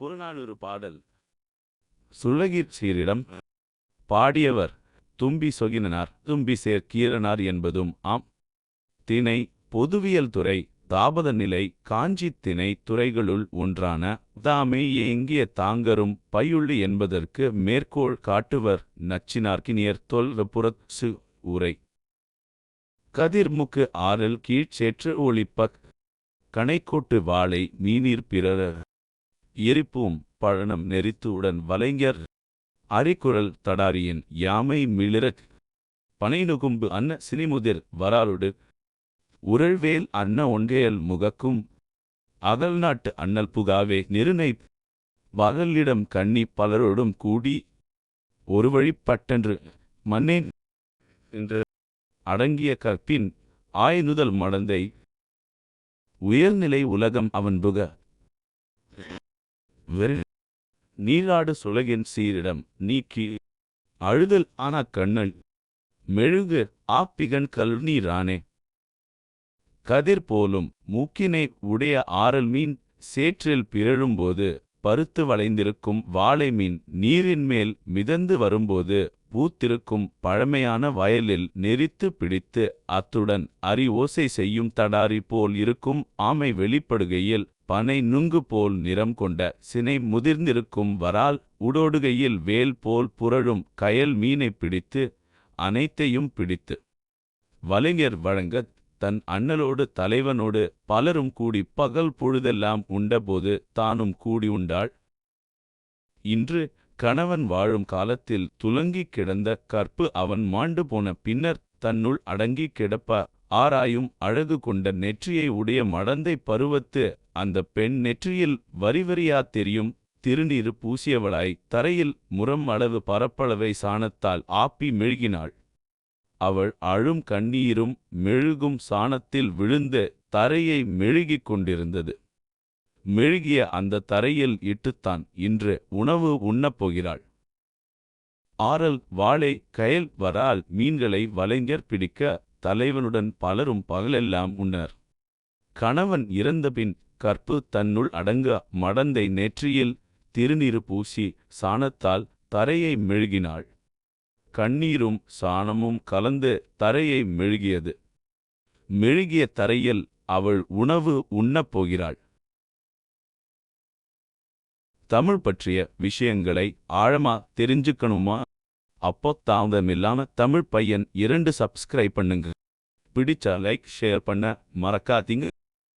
புறநானூறு பாடல். சுள்ளகிற் சீரிடம் பாடியவர் தும்பி சொகினனார். தும்பி சேர்க்கீரனார் என்பதும் ஆம். திணை பொதுவியல் துறை தாபத நிலை காஞ்சி திணை துறைகளுள் ஒன்றான தாமே ஏங்கிய தாங்கரும் பையுள்ளி என்பதற்கு மேற்கோள் காட்டுவர் நச்சினார்க்கினியர் தொல் சு உரை. கதிர்முக்கு ஆறல் கீழ்ச்சேற்று ஒளிப்பக் கணைக்கோட்டு வாளை மீனீர் பிறர எரிப்பும் பழனம் நெறித்துவுடன் வலைஞர் அரிக்குரல் தடாரியின் யாமை மிளிரக் பனைநுகும்பு அன்ன சினிமுதிர் வராலுடு உரள்வேல் அன்ன ஒன்றையல் முகக்கும் அகல் நாட்டு அண்ணல் புகாவே நெருனை வகலிடம் கண்ணி பலரோடும் கூடி ஒரு வழிப்பட்டென்று மன்னேன் என்று அடங்கிய கற்பின் ஆய்நுதல் மடந்தை. உயர்நிலை உலகம் அவன் புக வெறு நீராடு சுலகின் சீரிடம் நீக்கி அழுதல் ஆனா கண்ணல் மெழுகு ஆப்பிகன் கல்நீரானே கதிர் போலும் மூக்கினை உடைய ஆரல் மீன் சேற்றில் பிறழும்போது பருத்து வளைந்திருக்கும் வாழை மீன் நீரின் மேல் மிதந்து வரும்போது பூத்திருக்கும் பழமையான வயலில் நெரித்து பிடித்து அத்துடன் அரி ஓசை செய்யும் தடாரி போல் இருக்கும் ஆமை வெளிப்படுகையில் பனை நுங்கு போல் நிறம் கொண்ட சினை முதிர்ந்திருக்கும் வரால் உடோடுகையில் வேல் போல் புரழும் கயல் மீனை பிடித்து அனைத்தையும் பிடித்து வலைஞர் வழங்கத் தன் அண்ணலோடு தலைவனோடு பலரும் கூடி பகல் பொழுதெல்லாம் உண்டபோது தானும் கூடி உண்டாள். இன்று கணவன் வாழும் காலத்தில் துலங்கிக் கிடந்த கற்பு அவன் மாண்டு போன பின்னர் தன்னுள் அடங்கிக் கிடப்ப ஆராயும் அழகு கொண்ட நெற்றியை உடைய மடந்தை பருவத்து அந்த பெண் நெற்றியில் வரிவரியா தெரியும். திருநீறு பூசியவளாய் தரையில் முரம் அளவு பரப்பளவை சாணத்தால் ஆப்பி மெழுகினாள். அவள் அழும் கண்ணீரும் மெழுகும் சாணத்தில் விழுந்து தரையை மெழுகிக் கொண்டிருந்தது. மெழுகிய அந்த தரையில் இட்டுத்தான் இன்று உணவு உண்ணப் போகிறாள். வாளை கயல் வரால் மீன்களை வலைஞர் பிடிக்க தலைவனுடன் பலரும் பகலெல்லாம் உண்ணர். கணவன் இறந்தபின் கற்பு தன்னுள் அடங்க மடந்தை நெற்றியில் திருநீறு பூசி சாணத்தால் தரையை மெழுகினாள். கண்ணீரும் சாணமும் கலந்து தரையை மெழுகியது. மெழுகிய தரையில் அவள் உணவு உண்ணப் போகிறாள். தமிழ் பற்றிய விஷயங்களை ஆழமா தெரிஞ்சுக்கணுமா? அப்போ தாமதமில்லாம தமிழ் பையன் இரண்டு சப்ஸ்கிரைப் பண்ணுங்க. பிடிச்சா லைக் ஷேர் பண்ண மறக்காதீங்க.